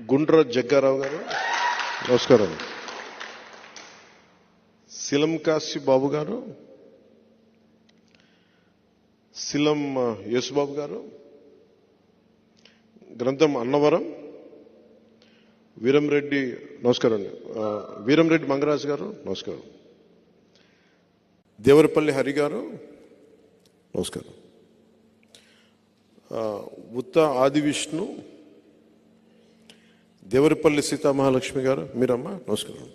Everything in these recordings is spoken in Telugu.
గుండ్ర జగ్గారావు గారు. నమస్కారం. శిలం కాశీ బాబు గారు. శిలం యేసుబాబు గారు. గ్రంథం అన్నవరం. వీరంరెడ్డి నమస్కారం. వీరంరెడ్డి మంగరాజు గారు నమస్కారం. దేవరపల్లి హరి గారు నమస్కారం. ఉత్త ఆది విష్ణు దేవరపల్లి సీతామహాలక్ష్మి గారు మీరమ్మా నమస్కారం.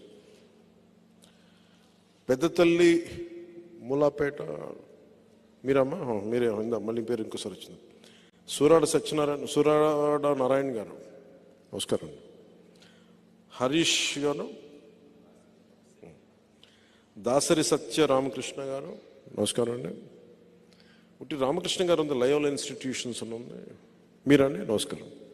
పెద్ద తల్లి మూలాపేట మీరమ్మా మీరే ఇందా మళ్ళీ పేరు ఇంకోసారి వచ్చింది. సూరాడ సత్యనారాయణ సూరాడ నారాయణ గారు నమస్కారం. హరీష్ గారు దాసరి సత్య రామకృష్ణ గారు నమస్కారం అండి. ఉట్టి రామకృష్ణ గారు ఉంది లయోల ఇన్స్టిట్యూషన్స్ ఉంది. మీరండి నమస్కారం.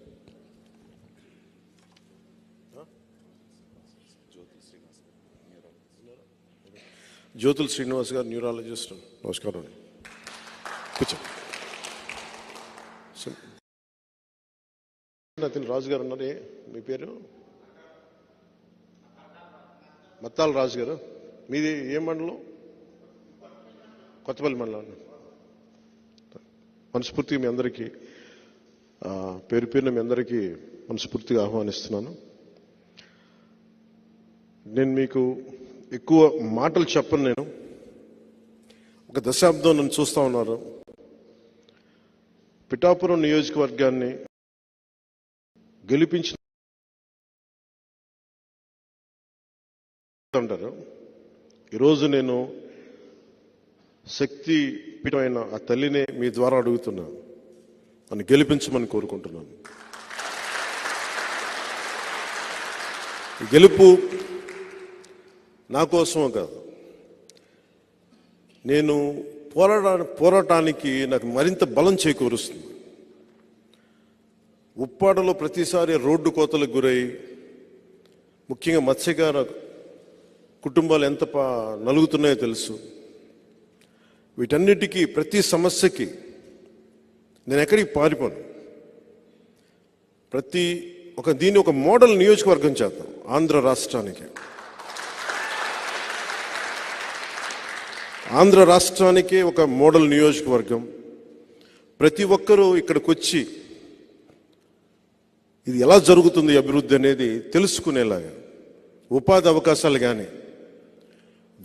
జ్యోతుల్ శ్రీనివాస్ గారు న్యూరాలజిస్ట్. నమస్కారం అండి. సో- అతను రాజు గారు ఉన్నారు? మీ పేరు? మత్తాల రాజు గారు మీది ఏ మండలం? కొత్తపల్లి మండలం మనస్ఫూర్తిగా మీ అందరికీ పేరు పేరున మీ అందరికీ మనస్ఫూర్తిగా ఆహ్వానిస్తున్నాను. నేను మీకు ఎక్కువ మాటలు చెప్పను నేను. ఒక దశాబ్దం నన్ను చూస్తా ఉన్నారు. పిఠాపురం నియోజకవర్గాన్ని గెలిపించిన అంటారు. ఈరోజు నేను శక్తి పీఠమైన ఆ తల్లినే మీ ద్వారా అడుగుతున్నాను నన్ను గెలిపించమని కోరుకుంటున్నాను. గెలుపు నా కోసం కాదు. నేను పోరాడా పోరాటానికి నాకు మరింత బలం చేకూరుస్తుంది. ఉప్పాడలో ప్రతిసారి రోడ్డు కోతలకు గురై ముఖ్యంగా మత్స్యకార కుటుంబాలు ఎంత పా నలుగుతున్నాయో తెలుసు. వీటన్నిటికీ ప్రతి సమస్యకి నేను ఎక్కడికి పారిపోను. ప్రతి ఒక దీన్ని ఒక మోడల్ నియోజకవర్గం చేద్దాం ఆంధ్ర రాష్ట్రానికి. ఆంధ్ర రాష్ట్రానికి ఒక మోడల్ నియోజకవర్గం. ప్రతి ఒక్కరూ ఇక్కడికి వచ్చి ఇది ఎలా జరుగుతుంది అభివృద్ధి అనేది తెలుసుకునేలాగా ఉపాధి అవకాశాలు కానీ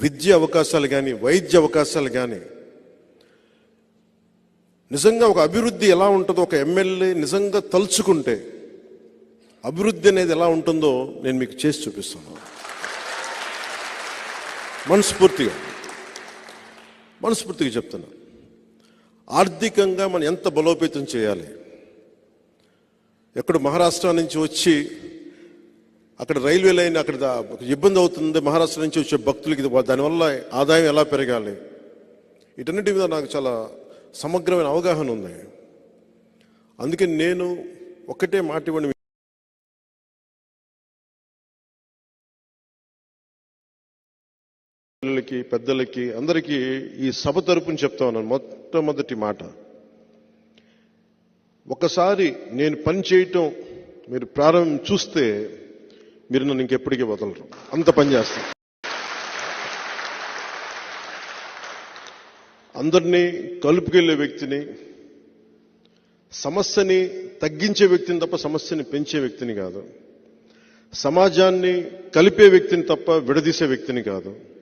విద్య అవకాశాలు కానీ వైద్య అవకాశాలు కానీ నిజంగా ఒక అభివృద్ధి ఎలా ఉంటుందో ఒక ఎమ్మెల్యే నిజంగా తలుచుకుంటే అభివృద్ధి అనేది ఎలా ఉంటుందో నేను మీకు చేసి చూపిస్తాను మనస్ఫూర్తిగా. మనస్ఫూర్తిగా చెప్తున్నా. ఆర్థికంగా మనం ఎంత బలోపేతం చేయాలి? ఎక్కడ మహారాష్ట్ర నుంచి వచ్చి అక్కడ రైల్వే లైన్ అక్కడ ఇబ్బంది అవుతుంది. మహారాష్ట్ర నుంచి వచ్చే భక్తులకి దానివల్ల ఆదాయం ఎలా పెరగాలి? వీటన్నిటి మీద నాకు చాలా సమగ్రమైన అవగాహన ఉంది. అందుకే నేను ఒకటే మాట ఇవ్వండి పిల్లలకి పెద్దలకి అందరికీ ఈ సభ తరపున చెప్తా ఉన్నాను. మొట్టమొదటి మాట. ఒకసారి నేను పని చేయటం మీరు ప్రారంభం చూస్తే మీరు నన్ను ఇంకెప్పటికీ వదలరు. అంత పని చేస్తాను. అందరినీ కలుపుకెళ్ళే వ్యక్తిని సమస్యని తగ్గించే వ్యక్తిని తప్ప సమస్యని పెంచే వ్యక్తిని కాదు. సమాజాన్ని కలిపే వ్యక్తిని తప్ప విడదీసే వ్యక్తిని కాదు.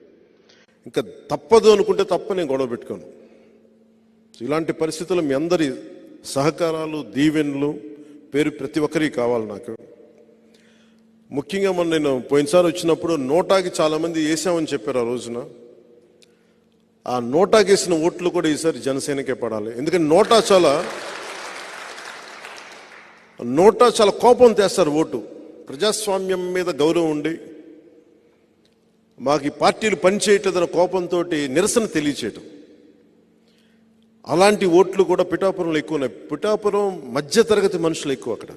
ఇంకా తప్పదు అనుకుంటే తప్ప నేను గొడవ పెట్టుకోను. ఇలాంటి పరిస్థితులు మీ అందరి సహకారాలు దీవెనలు పేరు ప్రతి ఒక్కరికి కావాలి నాకు. ముఖ్యంగా మొన్న నేను పోయినసారి వచ్చినప్పుడు నోటాకి చాలామంది వేసామని చెప్పారు ఆ రోజున. ఆ నోటాకి వేసిన ఓట్లు కూడా ఈసారి జనసేనకే పడాలి. ఎందుకంటే నోటా చాలా నోటా చాలా కోపం తెస్తారు ఓటు. ప్రజాస్వామ్యం మీద గౌరవం ఉండి మాకు ఈ పార్టీలు పనిచేయట్లేదన్న కోపంతో నిరసన తెలియచేయటం. అలాంటి ఓట్లు కూడా పిఠాపురంలో ఎక్కువ ఉన్నాయి. పిఠాపురం మధ్యతరగతి మనుషులు ఎక్కువ అక్కడ.